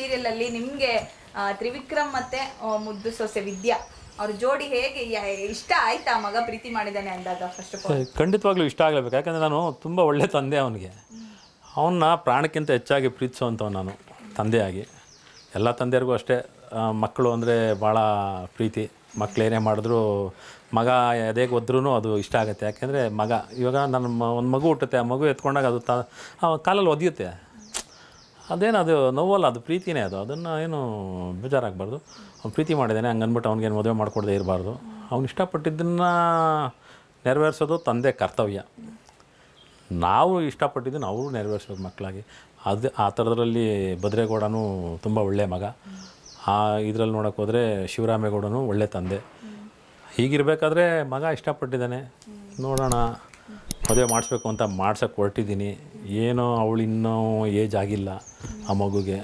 Serial ಅಲ್ಲಿ ನಿಮ್ಗೆ ತ್ರಿವಿಕ್ರಮ್ ಮತ್ತೆ ಮುದ್ದು ಸೊಸೆ ವಿದ್ಯಾ ಅವ್ರ ಜೋಡಿ ಹೇಗೆ ಇಷ್ಟ ಆಯ್ತಾ ಮಗ ಪ್ರೀತಿ ಮಾಡಿದಾನೆ ಅಂದಾಗ ಫಸ್ಟ್ ಆಲ್ ಖಂಡಿತವಾಗ್ಲೂ ಇಷ್ಟ ಆಗಲೇಬೇಕು. ಯಾಕಂದರೆ ನಾನು ತುಂಬ ಒಳ್ಳೆ ತಂದೆ ಅವನಿಗೆ. ಅವನ್ನ ಪ್ರಾಣಕ್ಕಿಂತ ಹೆಚ್ಚಾಗಿ ಪ್ರೀತಿಸುವಂಥವ್ ನಾನು, ತಂದೆಯಾಗಿ. ಎಲ್ಲ ತಂದೆಯರಿಗೂ ಅಷ್ಟೇ. ಮಕ್ಕಳು ಅಂದರೆ ಭಾಳ ಪ್ರೀತಿ. ಮಕ್ಕಳೇನೇ ಮಾಡಿದ್ರು ಮಗ ಅದೇ ಒದ್ರೂ ಅದು ಇಷ್ಟ ಆಗುತ್ತೆ. ಯಾಕೆಂದರೆ ಮಗ, ಇವಾಗ ನನ್ನ ಒಂದು ಮಗು ಹುಟ್ಟುತ್ತೆ. ಆ ಮಗು ಎತ್ಕೊಂಡಾಗ ಅದು ತ ಕಾಲಲ್ಲಿ ಒದಿಯುತ್ತೆ. ಅದೇನು ಅದು ನೋವಲ್ಲ, ಅದು ಪ್ರೀತಿನೇ ಅದು. ಅದನ್ನು ಏನು ಬೇಜಾರಾಗಬಾರ್ದು. ಅವ್ನು ಪ್ರೀತಿ ಮಾಡಿದ್ದಾನೆ ಹಂಗೆ ಅಂದ್ಬಿಟ್ಟು ಅವ್ನಿಗೇನು ಮದುವೆ ಮಾಡಿಕೊಡದೆ ಇರಬಾರ್ದು. ಅವ್ನು ಇಷ್ಟಪಟ್ಟಿದ್ದನ್ನು ನೆರವೇರಿಸೋದು ತಂದೆ ಕರ್ತವ್ಯ. ನಾವು ಇಷ್ಟಪಟ್ಟಿದ್ದನ್ನು ಅವರು ನೆರವೇರಿಸೋದು ಮಕ್ಕಳಾಗಿ. ಅದು ಆ ಥರದ್ರಲ್ಲಿ ಭದ್ರೇಗೌಡನೂ ತುಂಬ ಒಳ್ಳೆಯ ಮಗ. ಆ ಇದರಲ್ಲಿ ನೋಡೋಕೆ ಹೋದರೆ ಶಿವರಾಮೇಗೌಡನು ಒಳ್ಳೆ ತಂದೆ. ಹೀಗಿರಬೇಕಾದ್ರೆ ಮಗ ಇಷ್ಟಪಟ್ಟಿದ್ದಾನೆ. ನೋಡೋಣ. ಮದುವೆ ಮಾಡಿಸ್ಬೇಕು ಅಂತ ಮಾಡ್ಸೋಕ್ಕೆ ಹೊರಟಿದ್ದೀನಿ. ಏನೋ ಅವಳು ಇನ್ನೂ ಏಜ್ ಆಗಿಲ್ಲ ಆ ಮಗುಗೆ.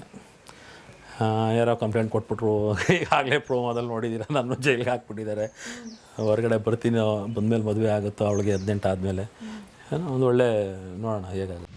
ಯಾರೋ ಕಂಪ್ಲೇಂಟ್ ಕೊಟ್ಬಿಟ್ರು. ಈಗಾಗಲೇ ಪ್ರೋಮೋದಲ್ಲಿ ನೋಡಿದ್ದೀರ ನನ್ನ ಜೈಲಿಗೆ ಹಾಕ್ಬಿಟ್ಟಿದ್ದಾರೆ. ಹೊರಗಡೆ ಬರ್ತೀನಿ, ಬಂದಮೇಲೆ ಮದುವೆ ಆಗುತ್ತೋ, ಅವಳಿಗೆ ಹದಿನೆಂಟು ಆದಮೇಲೆ. ಏನೋ ಒಂದು ಒಳ್ಳೆ ನೋಡೋಣ, ಹೇಗಾಗುತ್ತೆ.